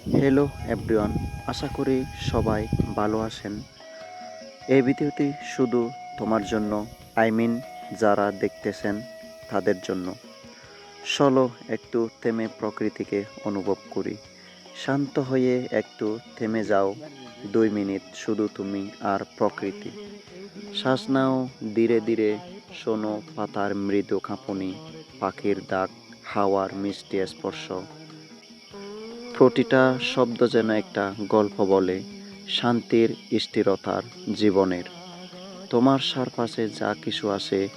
Hello everyone আশা করি সবাই ভালো আছেন। এই ভিডিওটি শুধু তোমার জন্য আই মিন যারা দেখতেছেন, তাদের জন্য। চলো একটু থেমে প্রকৃতিকে অনুভব করি। শান্ত হয়ে একটু থেমে যাও। দুই মিনিট শুধু তুমি আর প্রকৃতি। শ্বাস নাও, ধীরে ধীরে শোনো পাতার মৃদু কাঁপুনি, পাখির ডাক, হাওয়ার মিষ্টি স্পর্শ। প্রতিটা শব্দ যেন একটা গল্প বলে শান্তির স্থিরতার জীবনের। তোমার চারপাশে যা কিছু আছে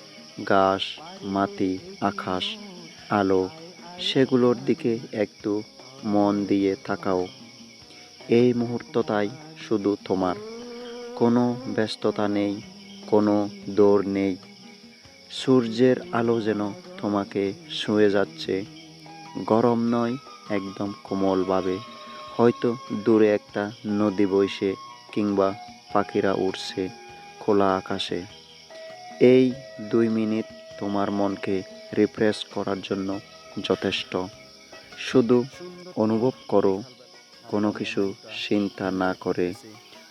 ঘাস মাটি, আকাশ, আলো, সেগুলোর দিকে একটু মন দিয়ে তাকাও। এই মুহূর্তটাই শুধু তোমার। কোনো ব্যস্ততা নেই, কোনো দৌড় নেই। সূর্যের আলো যেন তোমাকে শুয়ে যাচ্ছে। গরম নয় একদম কোমলভাবে। হয়তো দূরে একটা নদী বইছে কিংবা পাখিরা উড়ছে খোলা আকাশে। এই দুই মিনিট তোমার মনকে রিফ্রেশ করার জন্য যথেষ্ট। শুধু অনুভব করো, কোনো কিছু চিন্তা না করে,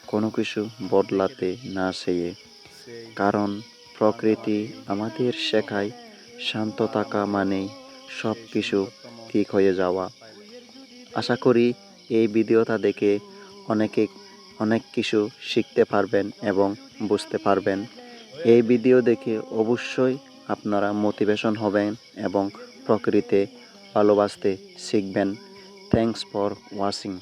কোনো কিছু বদলাতে না চেয়ে। কারণ প্রকৃতি আমাদের শেখায় শান্ত থাকা মানেই সব কিছু ঠিক হয়ে যাওয়া। আশা করি এই ভিডিওটা দেখে অনেকে, অনেক কিছু শিখতে পারবেন এবং বুঝতে পারবেন। এই ভিডিও দেখে অবশ্যই আপনারা মোটিভেশন হবেন এবং প্রকৃতিতে ভালোবাসতে শিখবেন। Thanks for watching